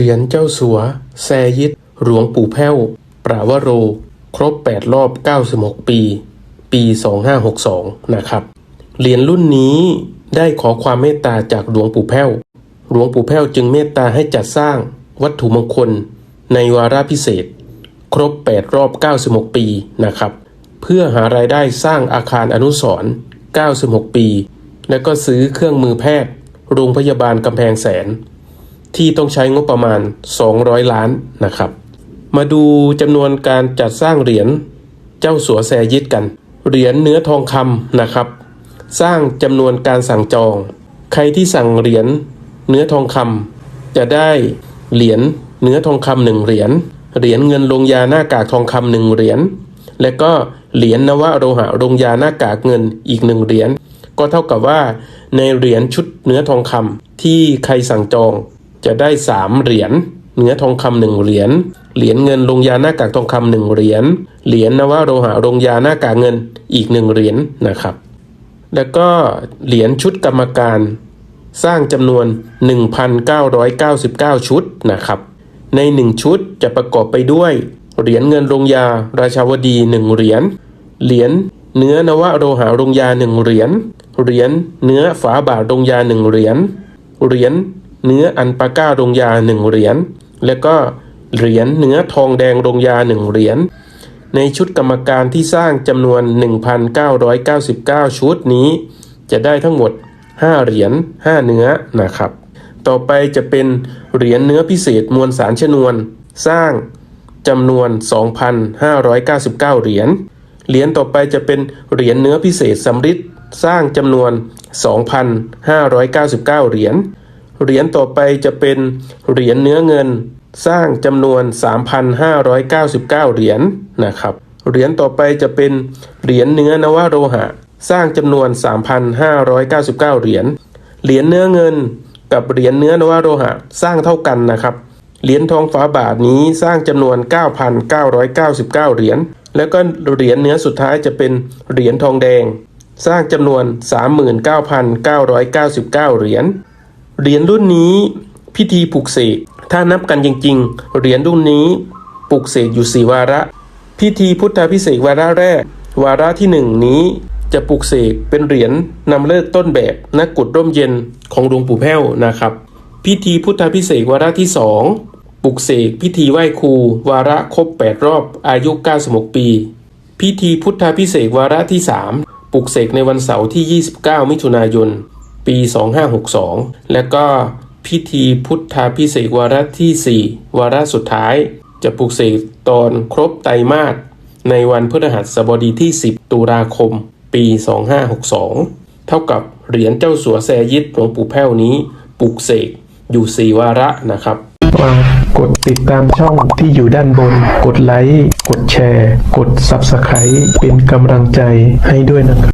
เหรียญเจ้าสัว แซยิดหลวงปู่แพ้ว ปราวโร ครบ 8 รอบ 96 ปี ปี 2562 นะครับ เหรียญรุ่นนี้ได้ขอความเมตตาจากหลวงปู่แพ้ว หลวงปู่แพ้วจึงเมตตาให้จัดสร้างวัตถุมงคลในวาระพิเศษ ครบ 8 รอบ 96 ปีนะครับ เพื่อหารายได้สร้างอาคารอนุสรณ์96 ปี และก็ซื้อเครื่องมือแพทย์ โรงพยาบาลกำแพงแสน ที่ต้องใช้งบประมาณ 200 ล้านนะครับ มาดูจำนวนการจัดสร้างเหรียญเจ้าสัวแซยิดกัน เหรียญเนื้อทองคำนะครับ สร้างจำนวนการสั่งจอง ใครที่สั่งเหรียญเนื้อทองคำจะได้เหรียญเนื้อทองคำหนึ่งเหรียญเหรียญเงินลงยาหน้ากากทองคำหนึ่งเหรียญและก็เหรียญนวโลหะลงยาหน้ากากเงินอีกหนึ่งเหรียญก็เท่ากับว่าในเหรียญชุดเนื้อทองคำที่ใครสั่งจอง จะได้สามเหรียญเนื้อทองคำหนึ่งเหรียญ เหรียญเงินลงยาหน้ากากทองคำหนึ่งเหรียญ เหรียญนวโลหะลงยาหน้ากากเงินอีกหนึ่งเหรียญนะครับ แล้วก็เหรียญชุดกรรมการ สร้างจำนวน 1,999 ชุดนะครับ ใน 1 ชุดจะประกอบไปด้วย เหรียญเงินลงยาราชาวดี1เหรียญ เหรียญเนื้อนวโลหะลงยา1เหรียญ เหรียญเนื้อฝาบาทลงยา1เหรียญ เหรียญ เนื้ออันปาก้าลงยา1เหรียญแล้วก็เหรียญเนื้อทองแดงลงยา1เหรียญในชุดกรรมการที่สร้างจำนวน 1,999 ชุดนี้ จะได้ทั้งหมด 5 เหรียญ5เนื้อนะครับ ต่อไปจะเป็นเหรียญเนื้อพิเศษมวลสารชนวน สร้างจำนวน 2,599 เหรียญเหรียญต่อไปจะเป็นเหรียญเนื้อพิเศษสำริดสร้างจำนวน 2,599 เหรียญ เหรียญต่อไปจะเป็นเหรียญเนื้อเงิน สร้างจำนวน 3,599 เหรียญนะครับ เหรียญต่อไปจะเป็นเหรียญเนื้อนวโลหะ สร้างจำนวน 3,599 เหรียญ เหรียญเนื้อเงินกับเหรียญเนื้อนวโลหะสร้างเท่ากันนะครับ เหรียญทองฝาบาทนี้สร้างจำนวน 9,999 เหรียญ แล้วก็เหรียญเนื้อสุดท้ายจะเป็นเหรียญทองแดง สร้างจำนวน 39,999 เหรียญ เหรียญรุ่นนี้พิธีปลุกเสกถ้านับกันจริงๆ เหรียญรุ่นนี้ปลุกเสกอยู่สี่วาระ พิธีพุทธาพิเศษวาระแรก วาระที่หนึ่งนี้จะปลุกเสกเป็นเหรียญนำเลิกต้นแบบนักกุดร่มเย็นของหลวงปู่แพ้วนะครับ พิธีพุทธาพิเศษวาระที่สองปลุกเสกพิธีไหว้ครู วาระครบ 8 รอบอายุ 96 ปี พิธีพุทธาพิเศษวาระที่ 3 ปลุกเสกในวันเสาร์ที่ 29 มิถุนายน ปี 2562 และก็พิธีพุทธาพิเศษวาระที่ 4 วาระสุดท้าย จะปลุกเสกตอนครบไตรมาสในวันพฤหัสบดีที่ 10 ตุลาคม ปี 2562 เท่ากับเหรียญเจ้าสัวแซยิดหลวงปู่แพ้วนี้ปลุกเสกอยู่ 4 วาระนะครับฝากกดติดตามช่องที่อยู่ด้านบน กดไลค์ กดแชร์ กด Subscribe เป็นกำลังใจให้ด้วยนะครับ